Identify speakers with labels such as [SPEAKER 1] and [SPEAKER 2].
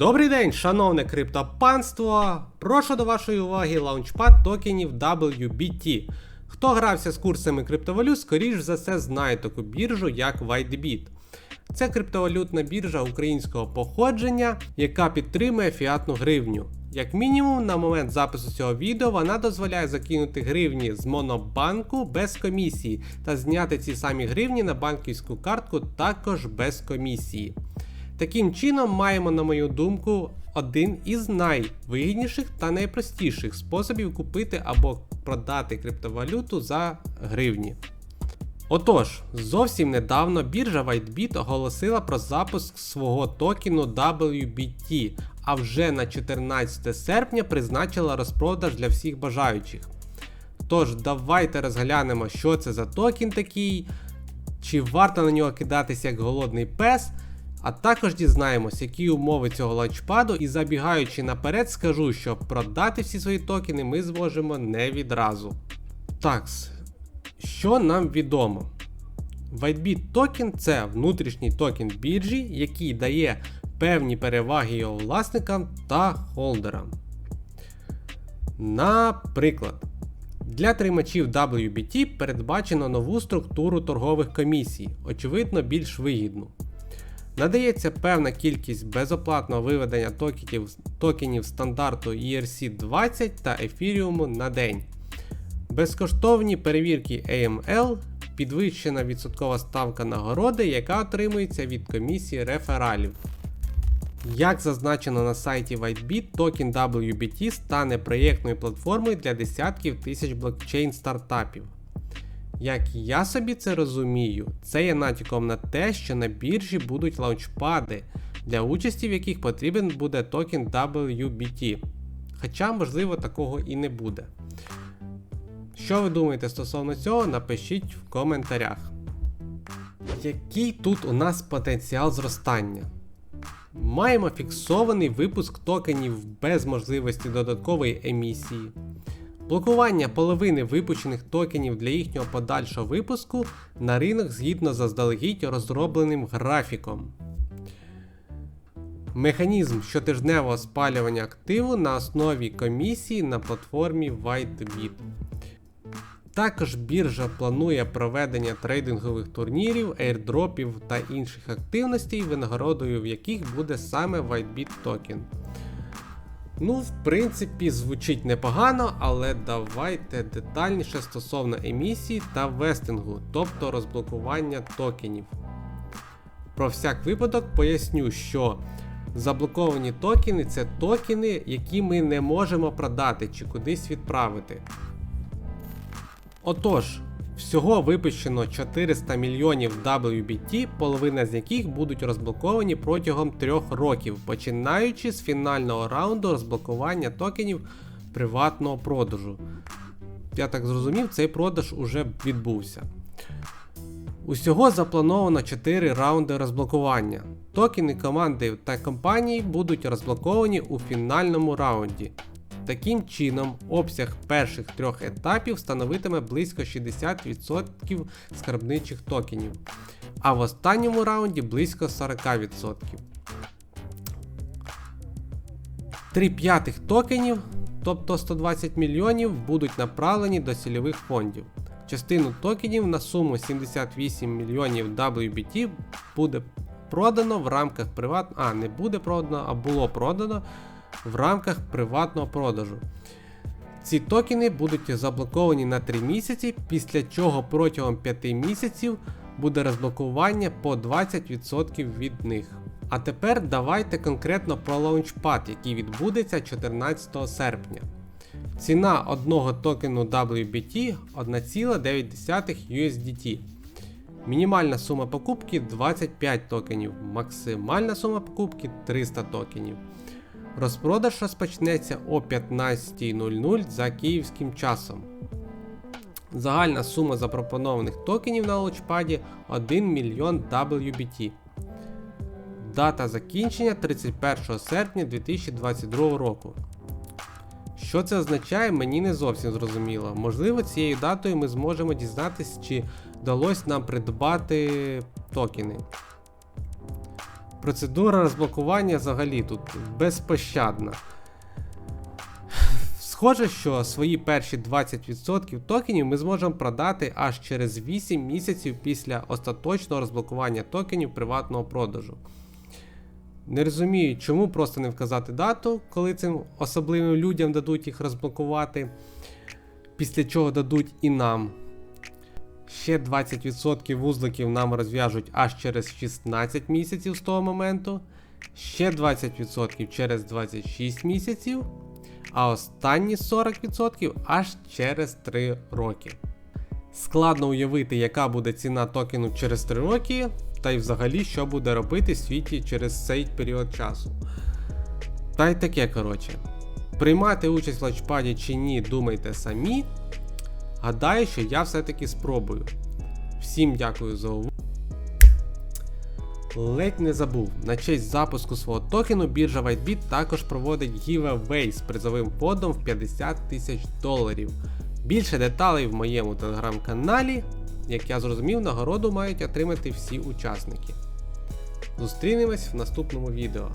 [SPEAKER 1] Добрий день, шановне криптопанство! Прошу до вашої уваги лаунчпад токенів WBT. Хто грався з курсами криптовалют, скоріш за все знає таку біржу як WhiteBit. Це криптовалютна біржа українського походження, яка підтримує фіатну гривню. Як мінімум, на момент запису цього відео вона дозволяє закинути гривні з монобанку без комісії та зняти ці самі гривні на банківську картку також без комісії. Таким чином, маємо, на мою думку, один із найвигідніших та найпростіших способів купити або продати криптовалюту за гривні. Отож, зовсім недавно біржа WhiteBit оголосила про запуск свого токену WBT, а вже на 14 серпня призначила розпродаж для всіх бажаючих. Тож, давайте розглянемо, що це за токен такий, чи варто на нього кидатися як голодний пес. А також дізнаємось, які умови цього ланчпаду, і забігаючи наперед, скажу, що продати всі свої токени ми зможемо не відразу. Такс, що нам відомо? WhiteBit токен це внутрішній токен біржі, який дає певні переваги його власникам та холдерам. Наприклад, для тримачів WBT передбачено нову структуру торгових комісій, очевидно, більш вигідну. Надається певна кількість безоплатного виведення токенів, токенів стандарту ERC20 та ефіріуму на день. Безкоштовні перевірки AML, підвищена відсоткова ставка нагороди, яка отримується від комісії рефералів. Як зазначено на сайті WhiteBit, токен WBT стане проєктною платформою для десятків тисяч блокчейн стартапів. Як я собі це розумію, це є натяком на те, що на біржі будуть лаунчпади, для участі в яких потрібен буде токен WBT. Хоча, можливо, такого і не буде. Що ви думаєте стосовно цього, напишіть в коментарях. Який тут у нас потенціал зростання? Маємо фіксований випуск токенів без можливості додаткової емісії блокування половини випущених токенів для їхнього подальшого випуску на ринок згідно заздалегідь розробленим графіком. Механізм щотижневого спалювання активу на основі комісії на платформі WhiteBit. Також біржа планує проведення трейдингових турнірів, airdropів та інших активностей, винагородою в яких буде саме WhiteBit токен. Ну, в принципі, звучить непогано, але давайте детальніше стосовно емісії та вестингу, тобто розблокування токенів. Про всяк випадок поясню, що заблоковані токени це токени, які ми не можемо продати чи кудись відправити. Отож, Всього випущено 400 мільйонів WBT, половина з яких будуть розблоковані протягом 3 років, починаючи з фінального раунду розблокування токенів приватного продажу. Я так зрозумів, цей продаж уже відбувся. Усього заплановано 4 раунди розблокування. Токени команди та компанії будуть розблоковані у фінальному раунді. Таким чином, обсяг перших трьох етапів становитиме близько 60% скарбничих токенів, а в останньому раунді близько 40%. 3 п'ятих токенів, тобто 120 мільйонів, будуть направлені до цільових фондів. Частину токенів на суму 78 мільйонів WBT буде продано в рамках приват... А, не буде продано, а було продано в рамках приватного продажу. Ці токени будуть заблоковані на 3 місяці, після чого протягом 5 місяців буде розблокування по 20% від них. А тепер давайте конкретно про лаунчпад, який відбудеться 14 серпня. Ціна одного токену WBT 1,9 USDT. Мінімальна сума покупки 25 токенів, максимальна сума покупки 300 токенів. Розпродаж розпочнеться о 15.00 за київським часом. Загальна сума запропонованих токенів на лаунчпаді 1 мільйон WBT. Дата закінчення 31 серпня 2022 року. Що це означає, мені не зовсім зрозуміло. Можливо, цією датою ми зможемо дізнатися, чи вдалося нам придбати токени. Процедура розблокування взагалі тут безпощадна. Схоже, що свої перші 20% токенів ми зможемо продати аж через 8 місяців після остаточного розблокування токенів приватного продажу. Не розумію, чому просто не вказати дату, коли цим особливим людям дадуть їх розблокувати, після чого дадуть і нам. Ще 20% вузликів нам розв'яжуть аж через 16 місяців з того моменту, ще 20% через 26 місяців, а останні 40% аж через 3 роки. Складно уявити, яка буде ціна токену через 3 роки, та й взагалі, що буде робити світі через цей період часу. Та й таке, коротше. Приймати участь в лаунчпаді чи ні, думайте самі. Гадаю, що я все-таки спробую. Всім дякую за увагу. Ледь не забув, на честь запуску свого токену біржа WhiteBit також проводить giveaway з призовим фондом в 50 тисяч доларів. Більше деталей в моєму телеграм-каналі. Як я зрозумів, нагороду мають отримати всі учасники. Зустрінемось в наступному відео.